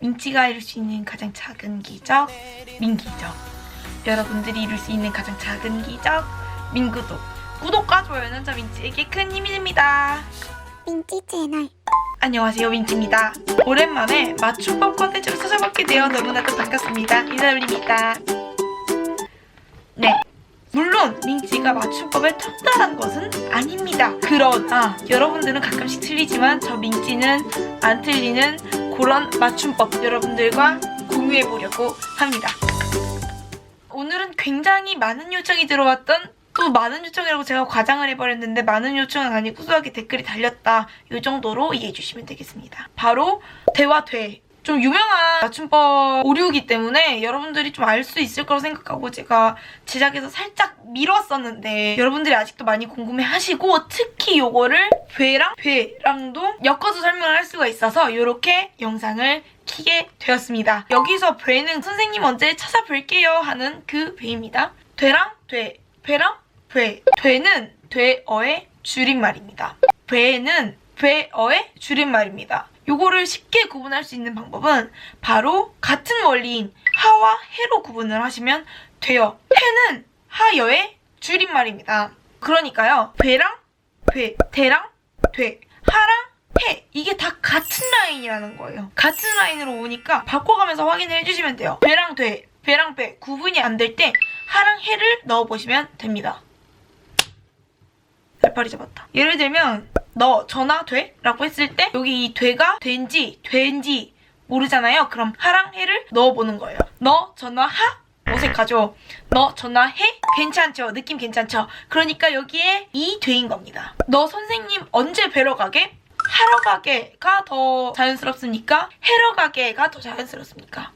민치가 이룰 수 있는 가장 작은 기적 민기적. 여러분들이 이룰 수 있는 가장 작은 기적 민구독. 구독과 좋아요는 저 민치에게 큰 힘이 됩니다. 민지 채널. 안녕하세요 민치입니다. 오랜만에 맞춤법 컨텐츠로 찾아뵙게 되어 너무나도 반갑습니다. 인사드립니다. 네 물론 민지가 맞춤법에 턱달한 것은 아닙니다. 그러나 여러분들은 가끔씩 틀리지만 저 민지는 안 틀리는 그런 맞춤법 여러분들과 공유해 보려고 합니다. 오늘은 굉장히 많은 요청이 들어왔던 또 많은 요청이라고 제가 과장을 해버렸는데 많은 요청은 아니고 소소하게 댓글이 달렸다 이 정도로 이해해 주시면 되겠습니다. 바로 대화 돼. 좀 유명한 맞춤법 오류이기 때문에 여러분들이 좀 알 수 있을 거라고 생각하고 제가 제작해서 살짝 미뤘었는데 여러분들이 아직도 많이 궁금해 하시고 특히 요거를 괴랑 괴랑도 엮어서 설명을 할 수가 있어서 이렇게 영상을 키게 되었습니다. 여기서 괴는 선생님 언제 찾아뵐게요 하는 그 괴입니다. 되랑 돼, 괴랑 돼. 되는 되어의 줄임말입니다. 괴는 괴어의 줄임말입니다. 요거를 쉽게 구분할 수 있는 방법은 바로 같은 원리인 하와 해로 구분을 하시면 돼요. 해는 하여의 줄임말입니다. 그러니까요. 괴랑 괴, 대랑 돼, 하랑 해 이게 다 같은 라인이라는 거예요. 같은 라인으로 오니까 바꿔가면서 확인을 해주시면 돼요. 배랑 돼, 배랑 배 구분이 안 될 때 하랑 해를 넣어보시면 됩니다. 날파리 잡았다. 예를 들면 너 전화 돼? 라고 했을 때 여기 이 돼가 된지 된지 모르잖아요. 그럼 하랑 해를 넣어보는 거예요. 너 전화 하? 어색하죠? 너 전화해? 괜찮죠? 느낌 괜찮죠? 그러니까 여기에 이 돼인 겁니다. 너 선생님 언제 뵈러 가게? 하러 가게가 더 자연스럽습니까? 해러 가게가 더 자연스럽습니까?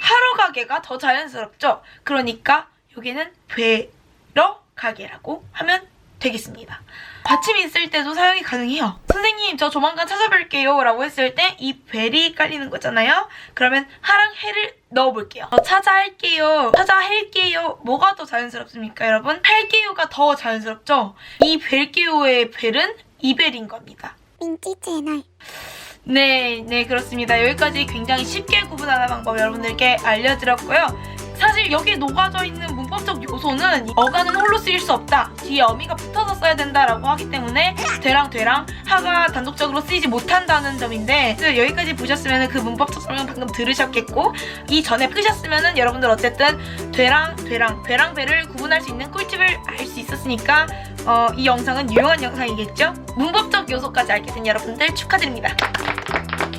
하러 가게가 더 자연스럽죠? 그러니까 여기는 뵈러 가게라고 하면 되겠습니다. 받침이 있을 때도 사용이 가능해요. 선생님, 저 조만간 찾아뵐게요. 라고 했을 때 이 벨이 깔리는 거잖아요. 그러면 하랑 해를 넣어볼게요. 저 찾아할게요. 찾아할게요. 뭐가 더 자연스럽습니까, 여러분? 할게요가 더 자연스럽죠? 이 뵐게요의 벨은 이벨인 겁니다. 민지 채널 네, 네, 그렇습니다. 여기까지 굉장히 쉽게 구분하는 방법 여러분들께 알려드렸고요. 사실 여기에 녹아져 있는 문법적 요소는 어가는 홀로 쓰일 수 없다. 뒤에 어미가 붙어서 써야 된다라고 하기 때문에 되랑 되랑 하가 단독적으로 쓰이지 못한다는 점인데 그래서 여기까지 보셨으면 그 문법적 설명 방금 들으셨겠고 이 전에 끄셨으면 여러분들 어쨌든 되랑 되랑 되랑 배를 구분할 수 있는 꿀팁을 알 수 있었으니까 어, 이 영상은 유용한 영상이겠죠? 문법적 요소까지 알게 된 여러분들 축하드립니다.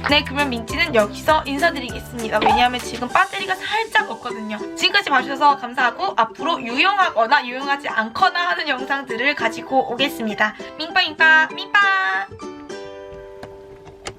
네, 그러면 민지는 여기서 인사드리겠습니다. 왜냐하면 지금 배터리가 살짝 없거든요. 지금까지 봐주셔서 감사하고 앞으로 유용하거나 유용하지 않거나 하는 영상들을 가지고 오겠습니다. 민빠 민빠 민빠!